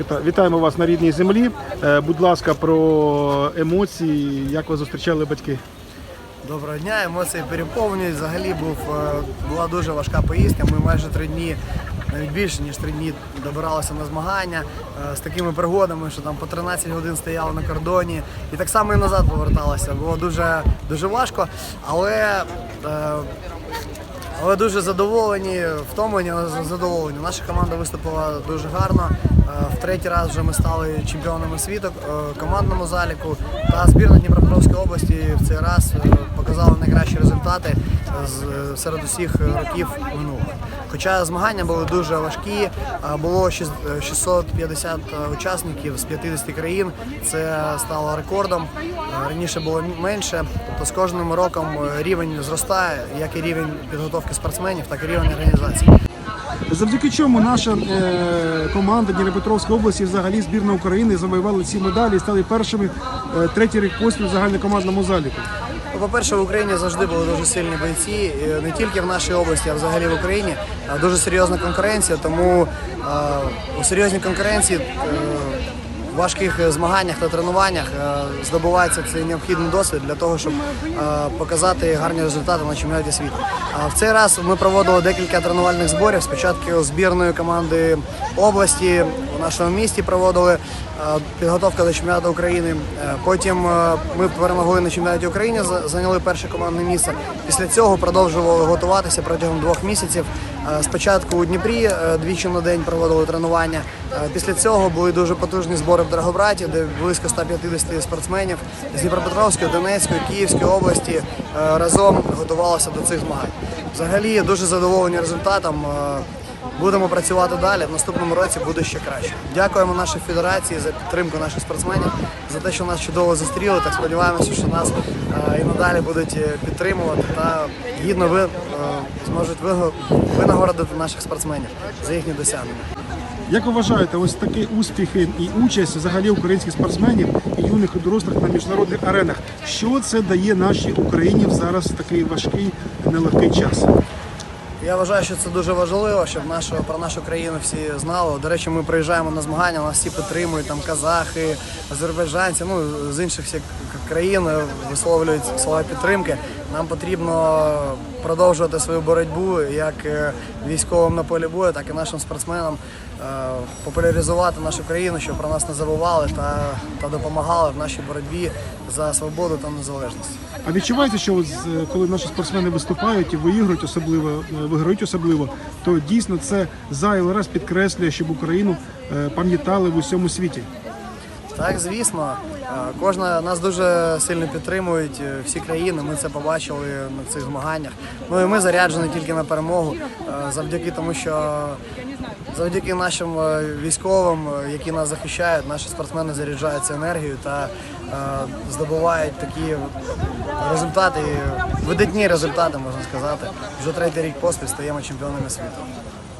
Вітаємо вас на рідній землі. Е, Будь ласка, про емоції, як вас зустрічали батьки. Доброго дня, емоції переповнюють. Взагалі був, е, була дуже важка поїздка. Ми майже три дні, навіть більше ніж три дні, добиралися на змагання е, з такими пригодами, що там по 13 годин стояли на кордоні. І так само і назад поверталися. Було дуже, дуже важко, але. але дуже задоволені, втомлені, але задоволені. Наша команда виступила дуже гарно. Е, В третій раз вже ми стали чемпіонами світу е, командному заліку. Та збірна Дніпропетровської області в цей раз е, показала найкращі результати серед усіх років минулих. Хоча змагання були дуже важкі, було шість- е, 650 учасників з 50 країн. Це стало рекордом. Раніше було менше. Тобто з кожним роком рівень зростає, як і рівень підготовки спортсменів, так і рівень організації. Завдяки чому наша е, команда Дніпропетровської області, взагалі збірна України, завоювали ці медалі і стали першими е, третій рік поспіль в загальнокомандному заліку. По-перше, в Україні завжди були дуже сильні бойці, не тільки в нашій області, а взагалі в Україні. Дуже серйозна конкуренція, тому е, у серйозній конкуренції е, важких змаганнях та тренуваннях е, здобувається цей необхідний досвід для того, щоб е, показати гарні результати на чемпіонаті світу. В цей раз ми проводили декілька тренувальних зборів. Спочатку збірної команди області у нашому місті проводили е, підготовка до чемпіонату України. Е, Потім е, ми перемогли на чемпіонаті України, зайняли перше командне місце. Після цього продовжували готуватися протягом двох місяців. Е, Спочатку у Дніпрі е, двічі на день проводили тренування. Е, Після цього були дуже потужні збори в Драгобраті, де близько 150 спортсменів з Дніпропетровської, Донецької, Київської області е, разом готувалися до цих змагань. Взагалі дуже задоволені результатом. Е, Будемо працювати далі. В наступному році буде ще краще. Дякуємо нашій федерації за підтримку наших спортсменів, за те, що нас чудово зустріли. Так сподіваємося, що нас е, і надалі будуть підтримувати та гідно ви, зможуть винагородити наших спортсменів за їхні досягнення. Як ви вважаєте, ось такі успіхи і участь взагалі українських спортсменів і юних і дорослих на міжнародних аренах? Що це дає нашій Україні в зараз в такий важкий нелегкий час? Я вважаю, що це дуже важливо, щоб нашу, про нашу країну всі знали. До речі, ми приїжджаємо на змагання, нас всі підтримують, там казахи, азербайджанці, ну з інших всіх країн е, висловлюють слова підтримки. Нам потрібно продовжувати свою боротьбу як е, військовим на полі бою, так і нашим спортсменам е, популяризувати нашу країну, щоб про нас не забували та, та допомагали в нашій боротьбі за свободу та незалежність. А відчувається, що коли наші спортсмени виступають і виіграють особливо, е, виграють особливо, то дійсно це зайвий раз підкреслює, щоб Україну пам'ятали в усьому світі. Так, звісно, кожна нас дуже сильно підтримують е, всі країни. Ми це побачили на цих змаганнях. Ну і ми заряджені тільки на перемогу, е, завдяки тому, що завдяки нашим е, військовим, е, які нас захищають, наші спортсмени заряджаються енергією та е, здобувають такі результати, видатні результати, можна сказати. Вже третій рік поспіль стаємо чемпіонами світу.